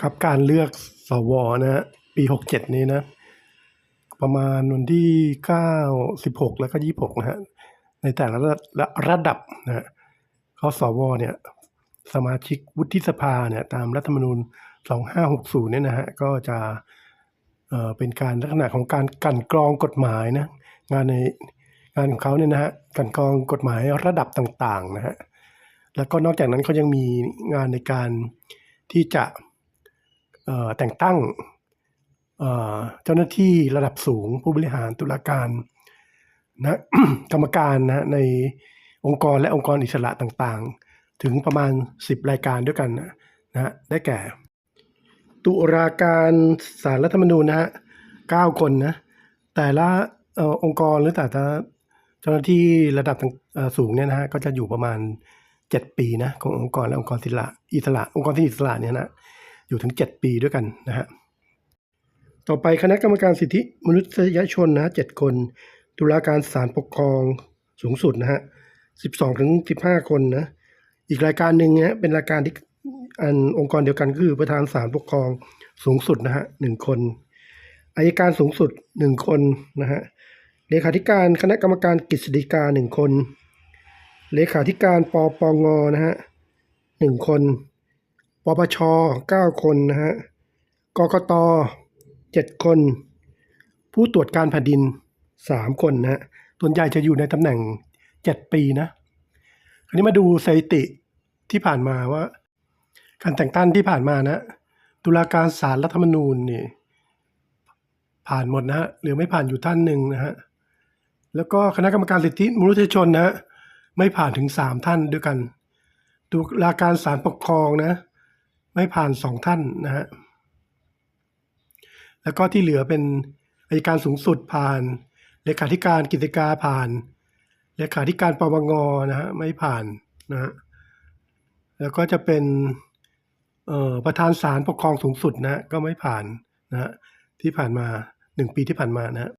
ครับการเลือกสวนะฮะปีหกเจ็ดนี้นะ ประมาณวันที่เก้าสิบหกแล้วก็ยี่หกนะฮะในแต่ละระระดับนะฮะเขาสวเนี่ย สมาชิกวุฒิสภาเนี่ย ตามรัฐธรรมนูญสองห้าหกศูนย์เนี่ยนะฮะก็จะเอ่อเป็นการลักษณะของการกันกรองกฎหมายนะ งานในงานของเขาเนี่ยนะฮะกันกรองกฎหมายระดับต่าง ๆ นะฮะแล้วก็นอกจากนั้นเขายังมีงานในการที่จะ แต่งตั้งเจ้าหน้าที่ระดับสูงผู้บริหารตุลาการนะกรรมการนะในองค์กรและองค์กรอิสระต่างๆ ถึงประมาณ 10 รายการด้วยกันนะนะได้แก่ ตุลาการสารรัฐธรรมนูญนะฮะ9คนนะแต่ละอองค์กรหรือแต่ละเจ้าหน้าที่ระดับสูงเนี่ยนะฮะก็จะอยู่ประมาณ 7 ปีนะขององค์กรและองค์กรอิสระอิสระองค์กรที่อิสระเนี่ยนะ อยู่ถึง 7 ปีด้วยกันนะฮะต่อไปคณะกรรมการสิทธิมนุษยชนนะเจ็ดคน ตุลาการศาลปกครองสูงสุดนะฮะสิบสองถึงสิบห้าคนนะ อีกรายการหนึ่งนะเป็นรายการที่อันองค์กรเดียวกันคือประธานศาลปกครองสูงสุดนะฮะหนึ่งคนอายการสูงสุดหนึ่งคนนะฮะเลขาธิการคณะกรรมการกฤษฎีกาหนึ่งคน เลขาธิการปปงนะฮะหนึ่งคน ปปชเก้าคนนะฮะกกตเจ็ดคน ผู้ตรวจการแผ่นดินสามคนนะฮะส่วนใหญ่จะอยู่ในตำแหน่งเจ็ดปีนะ คราวนี้มาดูสถิติที่ผ่านมาว่า การแต่งตั้งที่ผ่านมานะตุลาการศาลรัฐธรรมนูญนี่ผ่านหมดนะฮะเหลือไม่ผ่านอยู่ท่านหนึ่งนะฮะแล้วก็คณะกรรมการสิทธิมนุษยชนนะฮะไม่ผ่านถึงสามท่านด้วยกันตุลาการศาลปกครองนะ ไม่ผ่านสองท่านนะฮะแล้วก็ที่เหลือเป็นอัยการสูงสุดผ่าน เลขาธิการกิจการผ่าน เลขาธิการปปงนะฮะไม่ผ่านนะฮะแล้วก็จะเป็นประธานศาลปกครองสูงสุดนะก็ไม่ผ่านนะฮะที่ผ่านมาหนึ่งปีที่ผ่านมานะ